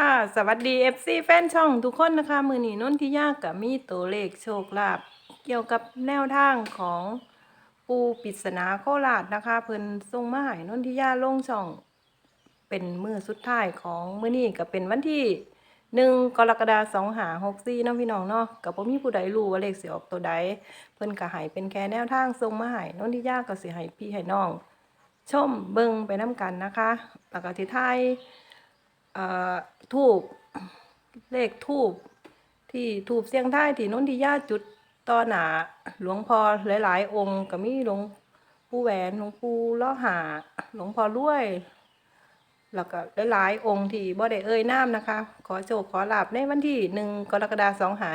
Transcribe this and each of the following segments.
ค่ะสวัสดี FC แฟนช่องทุกคนนะคะมือนี้นนทิยากกับมีตัวเลขโชคลาภเกี่ยวกับแนวทางของปูปริศนาโคราชนะคะ เพิ่นส่งมาให้นนทิยาลงช่องเป็นมือสุดท้ายของมือนี้ก็เป็นวันที่หนึ่งกรกฎาคม2 5 6 4เนาะพี่น้องเนาะก็บ่มีผู้ใดรู้ว่าเลขสิออกตัวใด เพิ่นก็ให้เป็นแค่แนวทางส่งมาให้นนทิยาก็สิให้พี่ให้น้อง ชมเบิ่งไปนํกันนะคะแล้วก็ที่ท้าย ทูบเลขทูบที่ทูบเสียงท้ายที่นนทิยาจุดต่อหนาหลวงพ่อหลาย ๆ องค์ก็มีหลวงปู่แหวนหลวงปู่ล้อหาหลวงพ่อรวย แล้วก็หลาย ๆ องค์ที่บ่ได้เอ่ยนามนะคะ ขอโชคขอลาบในวันที่หนึ่งกรกฎาคมสองหา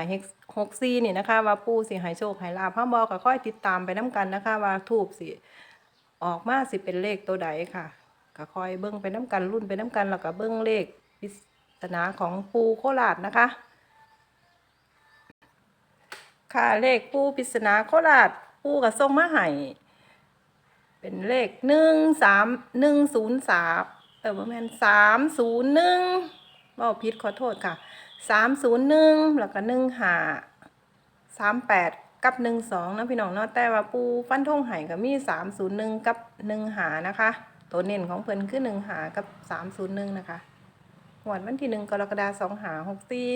หกสี่นี่นะคะ ว่าปู่สิให้โชคให้ลาบพ่อบอกก็ค่อยติดตามไปน้กันนะคะ ว่าทูบสิออกมาสิเป็นเลขตัวใดค่ะ ก็คอยเบิ้งไปน้ำกันรุ่นไปน้ำกันแล้วก็เบิ้งเลขปริศนาของปูโคราชนะคะ ค่ะเลขปูปริศนาโคราชปูกับส่งมาให้เป็นเลขหนึ่งสามหนึ่งศูนย์สามเออประมาณสามศูนย์หนึ่งว่าผิดขอโทษค่ะสามศูนย์หนึ่งแล้วก็หนึ่งหาสามแปดกับหนึ่งสองนะพี่น้องเนาะแต่ว่าปูฟันทงไห่ก็มีสามศูนย์หนึ่งกับหนึ่งหานะคะ ตัวเน้นของเพิ่นคือหนึ่งหากับสามศูนย์หนึ่งนะคะหวดวันที่หนึ่งกรกฎาคมสองหาหกสี่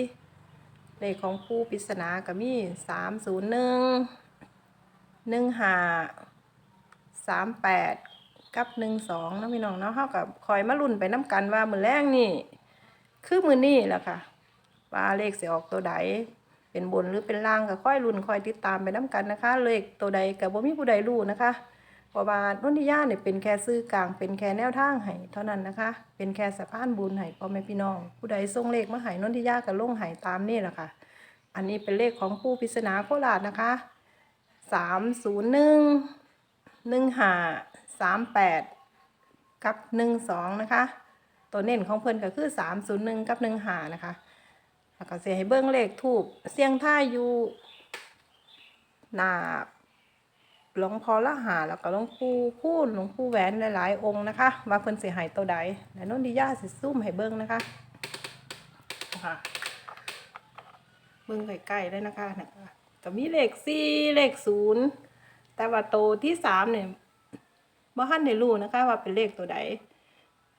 เลขของปูปริศนาก็มีสามศูนย์หนึ่งหนึ่งหาสามแปดกับหนึ่งสองนะพี่น้องเนาะเท่ากับคอยมาลุ้นไปน้ำกันว่ามือแรกนี่ คือมือนี่แหละค่ะ ว่าเลขสิออกตัวใดเป็นบนหรือเป็นล่างก็ค่อยลุ้นค่อยติดตามไปน้ำกันนะคะ เลขตัวใดกับบ่มีผู้ใดรู้นะคะ เพราะว่านนทิยาเนี่ยเป็นแค่ซื้อกลาง เป็นแค่แนวทางให้เท่านั้นนะคะ เป็นแค่สะพานบุญให้พ่อแม่พี่น้อง ผู้ใดส่งเลขมาให้นนทิยากับลงให้ตามนี่แหละค่ะ อันนี้เป็นเลขของผู้พิศนาโคราชนะคะสามศูนย์หนึ่งหนึ่งห้าสามแปดกับหนึ่งสองนะคะ ตัวเน้นของเพิ่นก็คือสามศูนย์หนึ่งกับหนึ่งห้านะคะแล้วก็เสียให้เบิ้งเลขทูบเสียงท่ายอยู่หนา หลวงพ่อละหาแล้วก็หลวงปู่คูณหลวงปู่แหวนหลายๆองค์นะคะว่าเพิ่นสิใหายตัวใดและนนทิยาสิซุ่มให้เบิ่งนะคะค่ะเบิ่งใกล้ๆเลยนะคะนะคะก็มีเลขสี่เลขศูนย์แต่ว่าโตวที่สามเนี่ยบ่ทันได้รู้นะคะ ว่าเป็นเลขตัวใด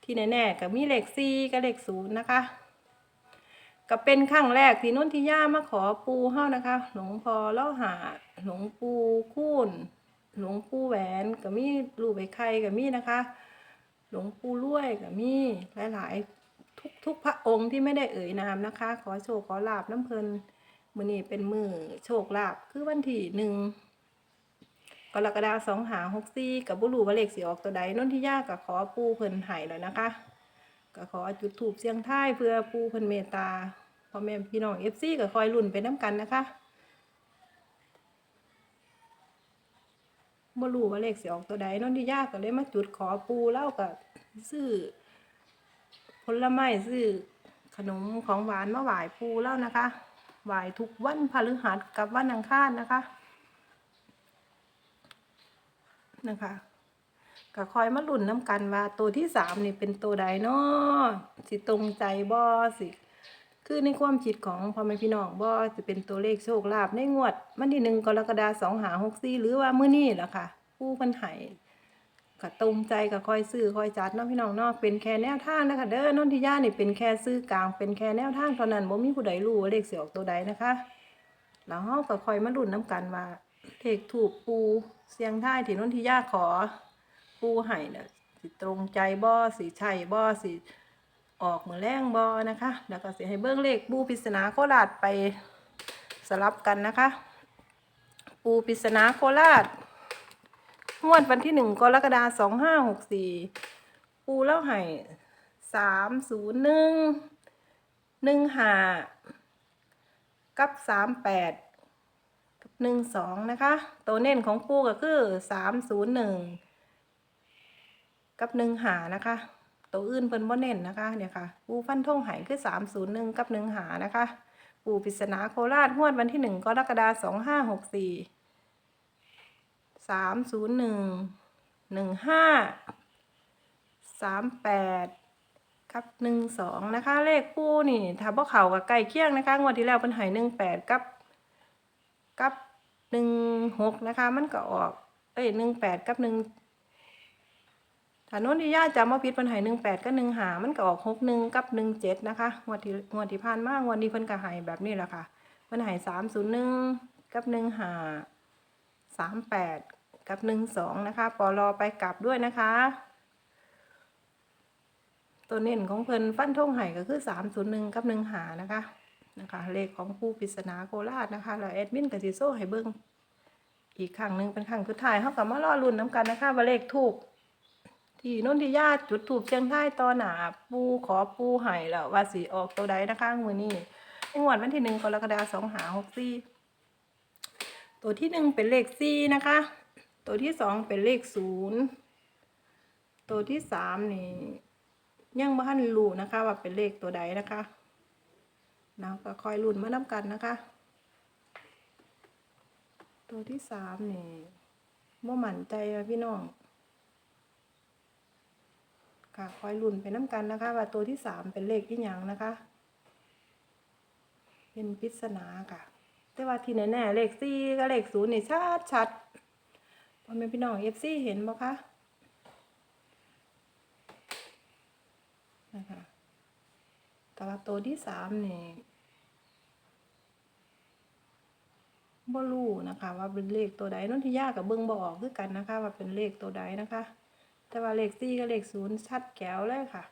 ที่แน่ๆก็มีเลขสี่กับเลขศูนย์นะคะก็เป็นครั้งแรกที่นุ่นทิยามาขอปูเฮ้านะคะ หลวงพ่อเล่าหาหลวงปู่คูณ หลวงปู่แหวนก็มีรูปไอ้ไข่ก็มีนะคะ หลวงปู่รวยก็มีหลายๆทุกทุกพระองค์ที่ไม่ได้เอ่ยนามนะคะ ขอโชคขอลาบน้ำเพลินมือนี้เป็นมือโชคลาบคือวันที่หนึ่งกรกฎาสองหาหกสี่กับบุรุว่าเลขสีออกตัวใดนนทิยากับขอปูเพิ่นไห้แล้วนะคะก็ขอจุดถูปเสียงท้ายเพื่อปูเพิ่นเมตตาพ่อแม่พี่น้องเอฟซีก็คอยลุ้นไปน้ำกันนะคะ บ่รู้ว่าเลขสิออกตัวใดนนทิยาก็เลยมาจุดขอปูเล่ากับซื้อผลไม้ซื้อขนมของหวานมาไหว้ปูเล่านะคะไหว้ทุกวันพฤหัสกับวันอังคารนะคะนะคะก็คอยมาลุ้นน้ำกันว่าตัวที่สามนี่เป็นตัวใดเนาะสิตรงใจบ่สิ คือในความคิดของพ่อแม่พี่น้องบ่จะเป็นตัวเลขโชคลาภในงวดวันที่หนึ่งกรกฎาสองหาหกสี่หรือว่ามื้อนี้แหละค่ะ ผู้เพันไห้ก็ตรงใจก็คอยซื้อคอยจัดเนาะพี่น้องเนาะเป็นแค่แนวทางนะคะเด้อนนทิยานี่เป็นแค่ซื้อกลางเป็นแค่แนวทางเท่านั้นบ่มีผู้ใดรู้ว่าเลขสิออกตัวใดนะคะแล้วเฮาก็คอยมาลุ้นน้ำกันว่าเลขถูกปูเสียงท้ายที่นนทิยาขอปูให้เนี่ยสิตรงใจบ่สิใช่บ่สิ ออกมือแรงบ่นะคะ แล้วก็สิให้เบิ้งเลขปูปิศนาโคราชไปสลับกันนะคะ ปูปิศนาโคราชงวดวันที่หนึ่งกรกฎาสองห้าหกสี่ปูเล่าให้สามศูนย์หนึ่งหนึ่งห้ากับสามแปดกับหนึ่งสองนะคะ ตัวเน้นของปูก็คือสามศูนย์หนึ่งกับหนึ่งหานะคะ ตัวอื่นเพิ่นบ่เน้นนะคะเนี่ยค่ะปูฟันทงไหคือสามศูนย์หนึ่งกับหนึ่งหานะคะ ปูปริศนาโคราชงวดวันที่หนึ่งกรกฎาสองห้าหกสี่สามศูนย์หนึ่งหนึ่งห้าสามแปดกับหนึ่งสองนะคะ เลขปูนี่ถ้าบ่เขากับใกล้เคียงนะคะงวดที่แล้วเป็นหายหนึ่งแปดกับกับหนึ่งหกนะคะ มันก็ออก เอ้ยหนึ่งแปดกับหนึ่ง ถ้าโน้นที่ญาจำว่าพิษเป็นใหายหนึ่งแปดกับหนึ่งหามันก็ออกหกหนึ่งกับหนึ่งเจ็ดนะคะงวดที่งวดที่ผ่านมางวดนี้เพิ่นก็ใหายแบบนี้แหละค่ะเพิ่นใหายสามศูนย์หนึ่งกับหนึ่งหาสามแปดกับหนึ่งสองนะคะปอรอไปกลับด้วยนะคะ ตัวเน้นของเพิ่นฟันทงไห่ก็คือ301กับ1หานะคะนะคะเลขของผู้ปริศนาโคราชนะคะแล้วแอดมินกับสิโซ่ให้เบิ่งอีกครั้งหนึ่งเป็นครั้งสุดท้ายเฮากับมารอลุ้นน้ำกันนะคะว่าเลขถูก ที่นนทิยาจุดถูกเชียงท้ายตอนหนาปูขอปูไห่แล้วว่าสิออกตัวใดนะคะมือนี้งวดวันที่หนึ่งกรกฎาคม2หา64ตัวที่หนึ่งเป็นเลข4นะคะ ตัวที่สองเป็นเลขศูนย์ตัวที่สามนี่ยังบ้านรู้นะคะ ว่าเป็นเลขตัวใดนะคะเราก็คอยลุ้นมาน้ำกันนะคะ ตัวที่สามนี่บ่มั่นใจพี่น้อง ค่ะคอยลุ้นไปน้ำกันนะคะ ว่าตัวที่สามเป็นเลขที่ยังนะคะ เป็นปริศนาค่ะ แต่ว่าที่แน่ๆเลขสี่กับเลขศูนย์นี่ชัดชัดพ่อแม่พี่น้องเอฟซีเห็นบ่คะนะคะแต่ว่าตัวที่สามนี่บ่รู้นะคะ ว่าเป็นเลขตัวใดนนทิยากับเบิ้งบออกคือกันนะคะ ว่าเป็นเลขตัวใดนะคะ แต่ว่าเลขสี่กับเลขศูนย์ชัดแก้วเลยค่ะ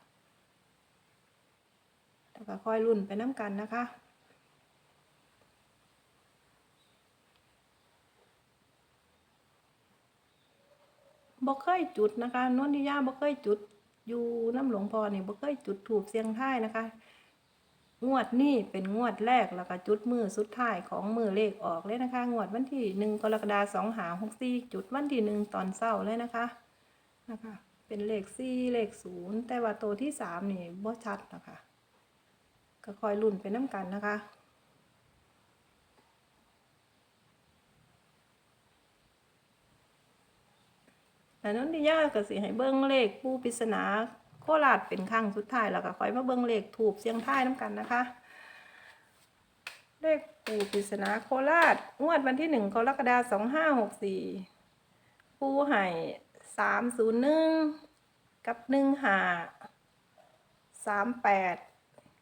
แต่ก็คอยรุ่นไปน้ำกันนะคะบ่เคยจุดนะคะนนทิยาบ่เคยจุด อยู่น้ำหลวงพ่อนี่บ่เคยจุดถูกเสียงท้ายนะคะ งวดนี้เป็นงวดแรกแล้วก็จุดมือสุดท้ายของมือเลขออกเลยนะคะ งวดวันที่หนึ่งกรกฎาคมสองหาหกสี่จุดวันที่หนึ่งตอนเศร้าเลยนะคะ นะคะ เป็นเลขสี่เลขศูนย์แต่ว่าตัวที่สามนี่บ่ชัดนะคะก็คอยลุ้นไปน้ำกันนะคะแต่นั้นที่ยากก็สิให้เบิ้งเลขผู้ปริศนาโคราชเป็นครั้งสุดท้ายแล้วก็คอยมาเบิ้งเลขถูกเสียงท้ายน้ำกันนะคะ เลขปู่ปริศนาโคราชงวดวันที่หนึ่งกรกฎาคมสองห้าหกสี่ปูไห่ สามศูนย์หนึ่งกับหนึ่งหาสามแปด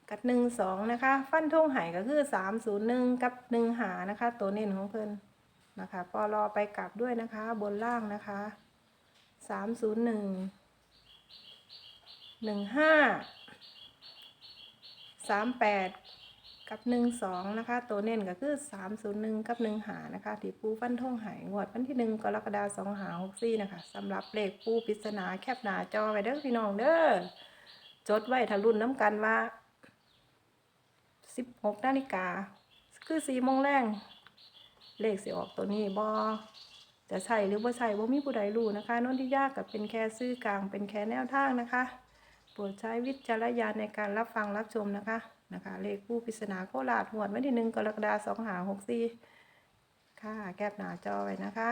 กับหนึ่งสองนะคะ ฟันทงไห่ก็คือสามศูนย์หนึ่งกับหนึ่งหานะคะ ตัวเน้นของเพิ่นนะคะปอรอไปกลับด้วยนะคะ บนล่างนะคะสามศูนย์หนึ่งหนึ่งห้าสามแปด กับหนึ่งสองนะคะ ตัวเน้นก็คือสามศูนย์หนึ่งกับหนึ่งหานะคะ ที่ปูฟันท่งหายงวดวันที่หนึ่งกรกฎาคมสองหาหกสี่นะคะสำหรับเลขปูปริศนาแคบหนาจอไว้เด้อพี่น้องเด้อจดไว้ทะลุนน้ำกันว่าสิบหกนาฬิกาคือสี่โมงแรงเลขสิออกตัวนี้บอจะใช่หรือว่าใช่ว่ามีผู้ใดรู้นะคะโนนที่ยากกับเป็นแค่ซื่อกลางเป็นแค่แนวทางนะคะ โปรดใช้วิจารณญาณในการรับฟังรับชมนะคะนะคะ เลขคู่ปริศนาโคราชหวดวันที่หนึ่งกรกฎาคมสองหาหกสี่ค่ะแคบหน้าจอไว้นะคะ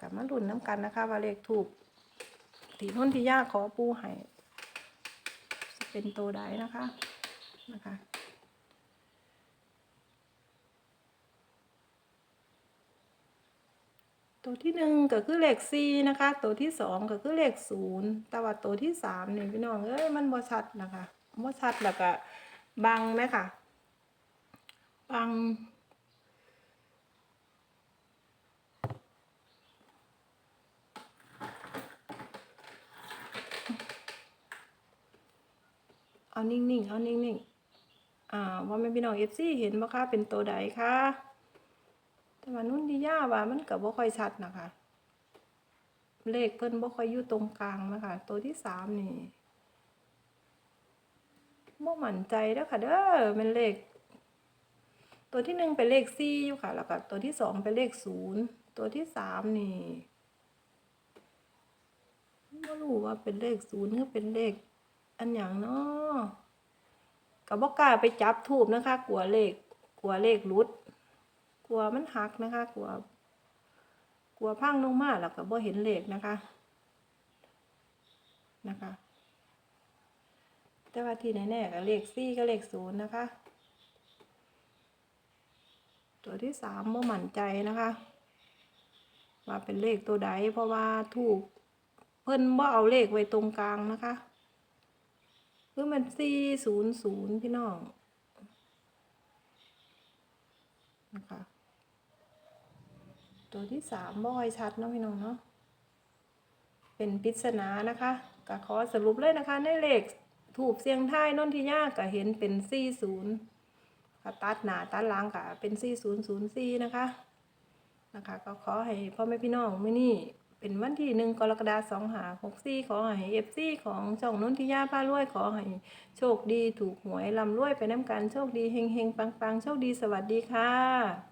กลับมาลุ้นน้ำกันนะคะ ว่าเลขถูกทีนุ่นที่ยากขอปูให้เป็นตัวใดนะคะนะคะ ตัวที่หนึ่งก็คือเลขสี่นะคะ ตัวที่สองก็คือเลขศูนย์แต่ว่าตัวที่สามนี่พี่น้องเอ้ยมันบ่ชัดนะคะบ่ชัดแล้วก็บังไหมค่ะบังเอานิ่งๆ เอานิ่งๆ อ่าว่าแม่พี่น้องเอฟซีเห็นบ่คะเป็นตัวใดคะ ว่านุ่นที่ย่าว่ามันก็บ่ค่อยชัดนะคะ เลขเพิ่นบ่ค่อยอยู่ตรงกลางนะคะ ตัวที่สามนี่บ่หมั่นใจเด้อค่ะ เด้อเป็นเลข ตัวที่หนึ่งเป็นเลขสี่อยู่ค่ะ แล้วก็ตัวที่สองเป็นเลขศูนย์ตัวที่สามนี่บ่รู้ว่าเป็นเลขศูนย์หรือเป็นเลข อันหยังเนาะก็บ่กล้าไปจับทูบนะคะ กลัวเลข กลัวเลขหลุด ลัวมันหักนะคะกลัวกลัวพังลงมาแล้วก็บ่เห็นเหล็กนะคะนะคะ แต่ว่าที่แน่ๆก็เลขสี่ก็เลขศูนย์นะคะ ตัวที่สามบ่หมั่นใจนะคะ ว่าเป็นเลขตัวใดเพราะว่าถูกเพิ่นบ่เอาเลขไว้ตรงกลางนะคะคือมันสี่ศูนย์ศูนย์พี่น้องนะคะ ตัวที่สามบ่อยชัดเนาะพี่น้องเนาะเป็นปริศนานะคะก็ขอสรุปเลยนะคะ ในเลขถูกเสียงท้ายนนทิยาก็เห็นเป็นสี่ศูนย์ตัดหนาตัดหลังก็เป็นสี่ศูนย์ศูนย์สี่นะคะนะคะ ก็ขอให้พ่อแม่พี่น้องมื้อนี้เป็นวันที่หนึ่งกรกฎาคมสองหาหกสี่ขอให้เอฟซี่ของช่องนนทิยาพารวยขอให้โชคดีถูกหวยลำรวยไปน้ำกันโชคดีเฮงเฮงปังปังโชคดีสวัสดีค่ะ